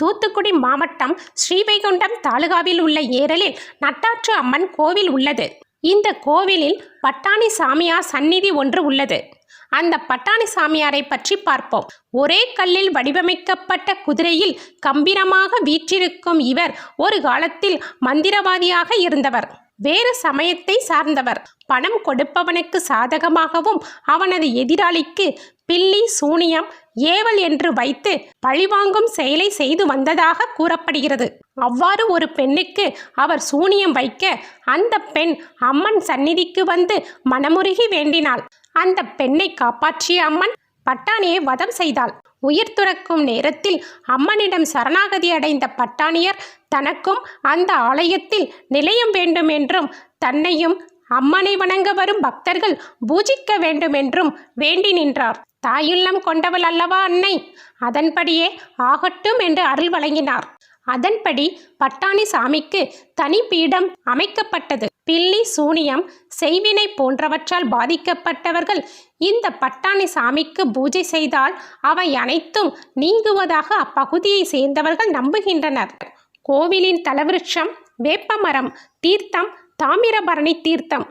தூத்துக்குடி மாவட்டம் ஸ்ரீவைகுண்டம் தாலுகாவில் உள்ள ஏரலில் நட்டாற்று அம்மன் கோவில் உள்ளது. இந்த கோவிலில் பட்டாணி சாமியார் சந்நிதி ஒன்று உள்ளது. அந்த பட்டாணி சாமியாரை பற்றி பார்ப்போம். ஒரே கல்லில் வடிவமைக்கப்பட்ட குதிரையில் கம்பீரமாக வீற்றிருக்கும் இவர் ஒரு காலத்தில் மந்திரவாதியாக இருந்தவர். வேறு சமயத்தை சார்ந்தவர். பணம் கொடுப்பவனுக்கு சாதகமாகவும் அவனது எதிராளிக்கு பில்லி சூனியம் ஏவல் என்று வைத்து பழிவாங்கும் செயலை செய்து வந்ததாக கூறப்படுகிறது. அவ்வாறு ஒரு பெண்ணுக்கு அவர் சூனியம் வைக்க அந்த பெண் அம்மன் சந்நிதிக்கு வந்து மனமுருகி வேண்டினாள். அந்த பெண்ணை காப்பாற்றிய அம்மன் பட்டாணியை வதம் செய்தாள். உயிர் துறக்கும் நேரத்தில் அம்மனிடம் சரணாகதி அடைந்த பட்டாணியர் தனக்கும் அந்த ஆலயத்தில் நிலையம் வேண்டும் என்றும் தன்னையும் அம்மனை வணங்க வரும் பக்தர்கள் பூஜிக்க வேண்டும் என்றும் வேண்டி நின்றார். தாயுள்ளம் கொண்டவள் அல்லவா அன்னை? அதன்படியே ஆகட்டும் என்று அருள் வழங்கினார். அதன்படி பட்டாணி சாமிக்கு தனி பீடம் அமைக்கப்பட்டது. பில்லி சூனியம் செய்வினை போன்றவற்றால் பாதிக்கப்பட்டவர்கள் இந்த பட்டாணி சாமிக்கு பூஜை செய்தால் அவை அனைத்தும் நீங்குவதாக அப்பகுதியை சேர்ந்தவர்கள் நம்புகின்றனர். கோவிலின் தலவிருட்சம் வேப்பமரம் தீர்த்தம் தாமிரபரணி தீர்த்தம்.